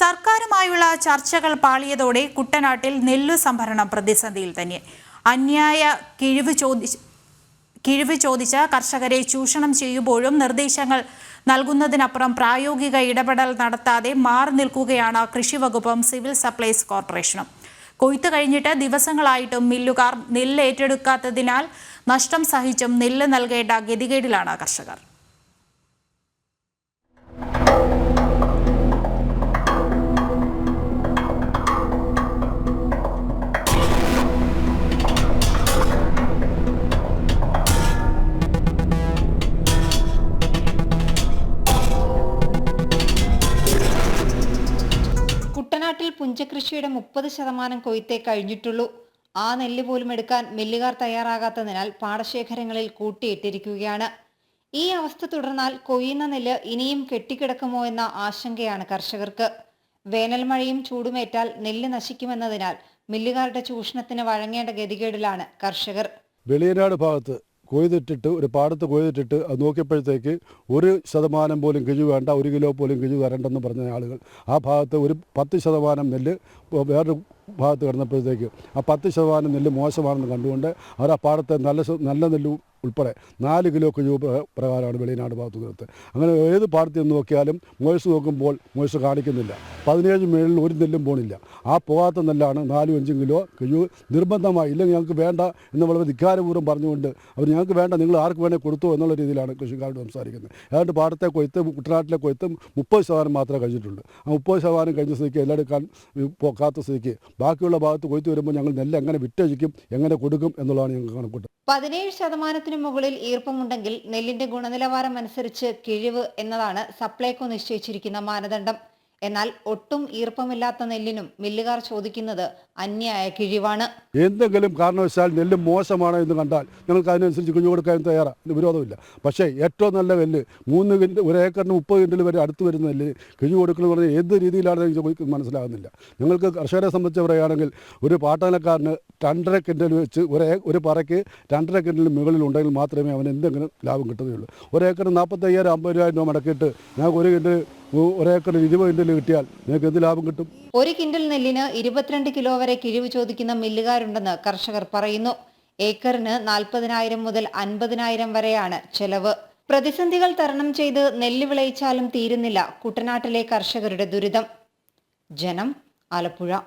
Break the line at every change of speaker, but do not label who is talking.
സർക്കാരുമായുള്ള ചർച്ചകൾ പാളിയതോടെ കുട്ടനാട്ടിൽ നെല്ലു സംഭരണം പ്രതിസന്ധിയിൽ തന്നെ. അന്യായ കിഴിവ് ചോദിച്ച് കിഴിവ് ചോദിച്ച കർഷകരെ ചൂഷണം ചെയ്യുമ്പോഴും നിർദ്ദേശങ്ങൾ നൽകുന്നതിനപ്പുറം പ്രായോഗിക ഇടപെടൽ നടത്താതെ മാറി നിൽക്കുകയാണ് കൃഷിവകുപ്പും സിവിൽ സപ്ലൈസ് കോർപ്പറേഷനും. കൊയ്ത്ത് കഴിഞ്ഞിട്ട് ദിവസങ്ങളായിട്ടും മില്ലുകാർ നെല്ല് ഏറ്റെടുക്കാത്തതിനാൽ നഷ്ടം സഹിച്ചും നെല്ല് നൽകേണ്ട ഗതികേടിലാണ് കർഷകർ.
കുട്ടനാട്ടിൽ പുഞ്ചകൃഷിയുടെ മുപ്പത് ശതമാനം കൊയ്ത്തേ കഴിഞ്ഞിട്ടുള്ളൂ. ആ നെല്ല് പോലും എടുക്കാൻ മില്ലുകാർ തയ്യാറാകാത്തതിനാൽ പാടശേഖരങ്ങളിൽ കൂട്ടിയിട്ടിരിക്കുകയാണ്. ഈ അവസ്ഥ തുടർന്നാൽ കൊയ്യുന്ന നെല്ല് ഇനിയും കെട്ടിക്കിടക്കുമോ എന്ന ആശങ്കയാണ് കർഷകർക്ക്. വേനൽ മഴയും ചൂടുമേറ്റാൽ നെല്ല് നശിക്കുമെന്നതിനാൽ മില്ലുകാരുടെ ചൂഷണത്തിന് വഴങ്ങേണ്ട ഗതികേടിലാണ് കർഷകർ.
വെളിയനാട് ഭാഗത്ത് കൊയ്തിട്ടിട്ട് ഒരു പാടത്ത് കൊയ്തിട്ടിട്ട് അത് നോക്കിയപ്പോഴത്തേക്ക് ഒരു ശതമാനം പോലും കിഴി വേണ്ട ഒരു കിലോ പോലും കിഴി വരണ്ടെന്ന് പറഞ്ഞ ആളുകൾ. ആ ഭാഗത്ത് ഒരു പത്ത് ശതമാനം നെല്ല് വേറൊരു ഭാഗത്ത് കിടന്നപ്പോഴത്തേക്ക് ആ പത്ത് ശതമാനം നെല്ല് മോശമാണെന്ന് കണ്ടുകൊണ്ട് അവർ ആ പാടത്തെ നല്ല നല്ല നെല്ല് ഉൾപ്പെടെ നാല് കിലോ രൂപ പ്ര- പ്രകാരമാണ് വെളിയനാട് ഭാഗത്ത് നിർത്തുന്നത് അങ്ങനെ ഏത് പാടത്തിൽ നിന്ന് നോക്കിയാലും മോയ്സ് നോക്കുമ്പോൾ മോയ്സ് കാണിക്കുന്നില്ല. പതിനേഴ് മേളിൽ ഒരു നെല്ലും പോണില്ല. ആ പോകാത്ത നെല്ലാണ് നാലും അഞ്ചും കിലോ കിഴു നിർബന്ധമായി ഇല്ലെങ്കിൽ ഞങ്ങൾക്ക് വേണ്ട എന്ന് വളരെ ധിക്കാരപൂർവം പറഞ്ഞുകൊണ്ട് അവർ ഞങ്ങൾക്ക് വേണ്ട നിങ്ങൾ ആർക്ക് വേണേൽ കൊടുത്തു എന്നുള്ള രീതിയിലാണ് കൃഷിക്കാരോട് സംസാരിക്കുന്നത്. ഏതാണ്ട് പാടത്തെ കൊയ്ത്ത് കുട്ടനാട്ടിലെ കൊയ്ത്ത് മുപ്പത് ശതമാനം മാത്രമേ കഴിഞ്ഞിട്ടുള്ളൂ ആ മുപ്പത് ശതമാനം കഴിഞ്ഞ സ്ഥിതിക്ക് എല്ലാവരും പോക്കാത്ത സ്ഥിതിക്ക് ബാക്കിയുള്ള ഭാഗത്ത് കൊയ്ത്ത് വരുമ്പോൾ ഞങ്ങൾ നെല്ല് എങ്ങനെ വിറ്റഴിക്കും എങ്ങനെ കൊടുക്കും എന്നുള്ളതാണ് ഞങ്ങൾ കണക്കൂട്ട്
പതിനേഴ് ശതമാനത്തിന് മുകളിൽ ഈർപ്പമുണ്ടെങ്കിൽ നെല്ലിന്റെ ഗുണനിലവാരം അനുസരിച്ച് കിഴിവ് എന്നതാണ് സപ്ലൈകോ നിശ്ചയിച്ചിരിക്കുന്ന മാനദണ്ഡം. എന്നാൽ ഒട്ടും ഈർപ്പമില്ലാത്ത നെല്ലിനും മില്ലുകാർ ചോദിക്കുന്നത് അന്യായ കിഴിവാണ്.
എന്തെങ്കിലും കാരണവശാൽ നെല്ല് മോശമാണ് എന്ന് കണ്ടാൽ ഞങ്ങൾക്ക് അതിനനുസരിച്ച് കുഞ്ഞു കൊടുക്കാൻ തയ്യാറാണ് വിരോധമില്ല. പക്ഷേ ഏറ്റവും നല്ല നെല്ല് മൂന്ന് കിൻഡ് ഒരു ഏക്കറിന് മുപ്പത് കിൻഡിൽ വരെ അടുത്ത് വരുന്ന നെല്ല് കിഴി കൊടുക്കണമെന്ന് പറഞ്ഞാൽ ഏത് രീതിയിലാണ് എനിക്ക് മനസ്സിലാകുന്നില്ല ഞങ്ങൾക്ക് കർഷകരെ സംബന്ധിച്ച് പറയുകയാണെങ്കിൽ ഒരു പാട്ടനക്കാരന് രണ്ടര കിൻഡൽ വെച്ച് ഒരു ഒരു പറയ്ക്ക് രണ്ടര കിൻഡൽ മുകളിൽ ഉണ്ടെങ്കിൽ മാത്രമേ അവന് എന്തെങ്കിലും ലാഭം കിട്ടുകയുള്ളൂ. ഒരു ഏക്കറിന് നാൽപ്പത്തയ്യായിരം അമ്പതിനായിരം രൂപ മടക്കിയിട്ട് ഞങ്ങൾക്ക് ഒരു കിൻഡൽ ഒരേക്കറിന് ഇരുപത് കിൻഡൽ കിട്ടിയാൽ നിങ്ങൾക്ക് എന്ത് ലാഭം കിട്ടും?
ഒരു കിൻഡൽ നെല്ലിന് ഇരുപത്തിരണ്ട് കിലോ വരെ കിഴിവ് ചോദിക്കുന്ന മില്ലുകാരുണ്ടെന്ന് കർഷകർ പറയുന്നു. ഏക്കറിന് നാൽപ്പതിനായിരം മുതൽ അൻപതിനായിരം വരെയാണ് ചെലവ്. പ്രതിസന്ധികൾ തരണം ചെയ്ത് നെല്ല് വിളയിച്ചാലും തീരുന്നില്ല കുട്ടനാട്ടിലെ കർഷകരുടെ ദുരിതം. ജനം ആലപ്പുഴ.